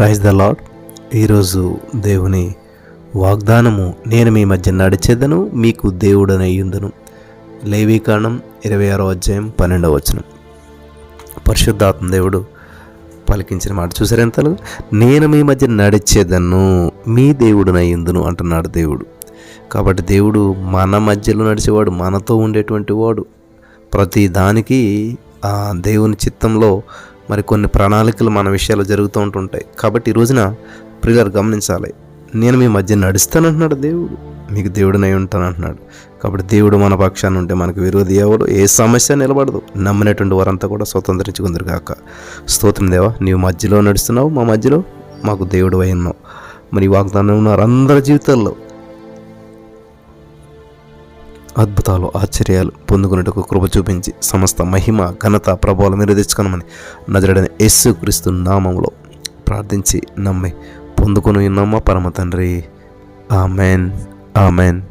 Praise the lord ఈరోజు దేవుని వాగ్దానము నేను మీ మధ్య నడిచేదను మీకు దేవుడనయ్యుందను. లేవీకాండం ఇరవై ఆరో అధ్యాయం పన్నెండవ వచనం. పరిశుద్ధాత్మ దేవుడు పలికించిన మాట చూసారు ఎంతలు? నేను మీ మధ్య నడిచేదను మీ దేవుడునయ్యుందును అంటున్నాడు దేవుడు. కాబట్టి దేవుడు మన మధ్యలో నడిచేవాడు మనతో ఉండేటువంటి వాడు. ప్రతి దానికి ఆ దేవుని చిత్తంలో మరి కొన్ని ప్రణాళికలు మన విషయాలు జరుగుతూ ఉంటుంటాయి. కాబట్టి ఈ రోజున ప్రియులారు గమనించాలి. నేను మీ మధ్య నడుస్తానంటున్నాడు దేవుడు. మీకు దేవుడినై ఉంటానంటున్నాడు. కాబట్టి దేవుడు మన పక్షాన్ని ఉంటే మనకు విరోధి ఎవడు? ఏ సమస్య నిలబడదు. నమ్మినటువంటి వారంతా కూడా స్వతంత్రించుకుందరు కాక స్తోత్రం దేవా నీవు మధ్యలో నడుస్తున్నావు మా మధ్యలో మాకు దేవుడు అయి ఉన్నావు. మరి వాగ్దానం ఉన్నారు అందరి జీవితాల్లో అద్భుతాలు ఆశ్చర్యాలు పొందుకున్నట్టుకు కృప చూపించి సమస్త మహిమ ఘనత ప్రభావాలు మీరు తెచ్చుకోనమని నజరడని యేసు క్రీస్తు నామంలో ప్రార్థించి నమ్మి పొందుకొని ఉన్నామా? పరమ తండ్రి. ఆమెన్. ఆమెన్.